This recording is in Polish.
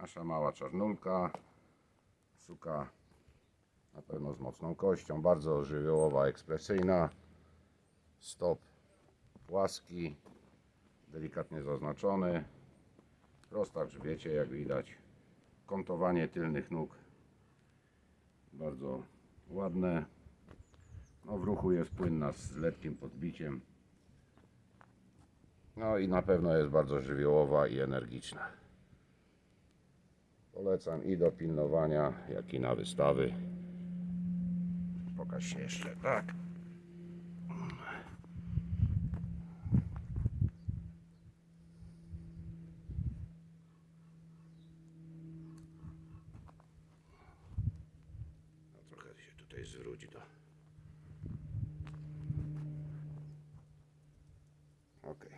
Nasza mała czarnulka. Suka na pewno z mocną kością. Bardzo żywiołowa, ekspresyjna. Stop płaski. Delikatnie zaznaczony. Prosta grzbiecie, jak widać. Kątowanie tylnych nóg. Bardzo ładne. No w ruchu jest płynna z lekkim podbiciem. No i na pewno jest bardzo żywiołowa i energiczna. Polecam i do pilnowania, jak i na wystawy. Pokaż się jeszcze, tak. No, trochę się tutaj zwróci do. Okej.